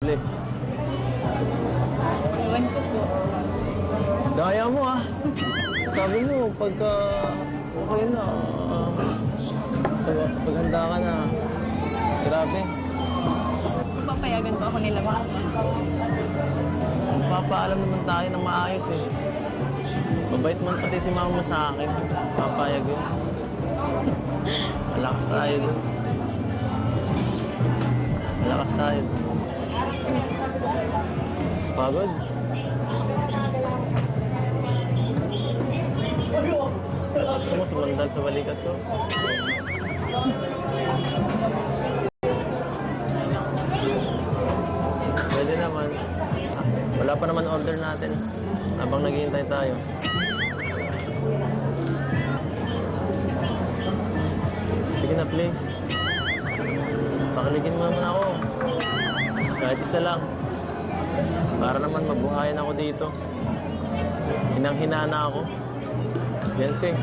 Ble. Iwan ko po. Daya mo ah. Sabi mo, pagka okay na, ah, pag, paghanda ka na, grabe. Papayagan po ako nila ba? Magpapaalam naman tayo ng maayos eh. Mabait man pati si mama sa akin. Papayag yun. Malakas tayo dun. Malakas tayo dun. Pagod? Gusto mo sumandal sa balikat ko? Pwede naman. Wala pa naman order natin. Habang naghihintay tayo. Sige na, please. Pakiligin mo naman ako. Kahit isa lang. Para naman mabuhayan ako dito. Hinang-hina na ako. Yan, sing.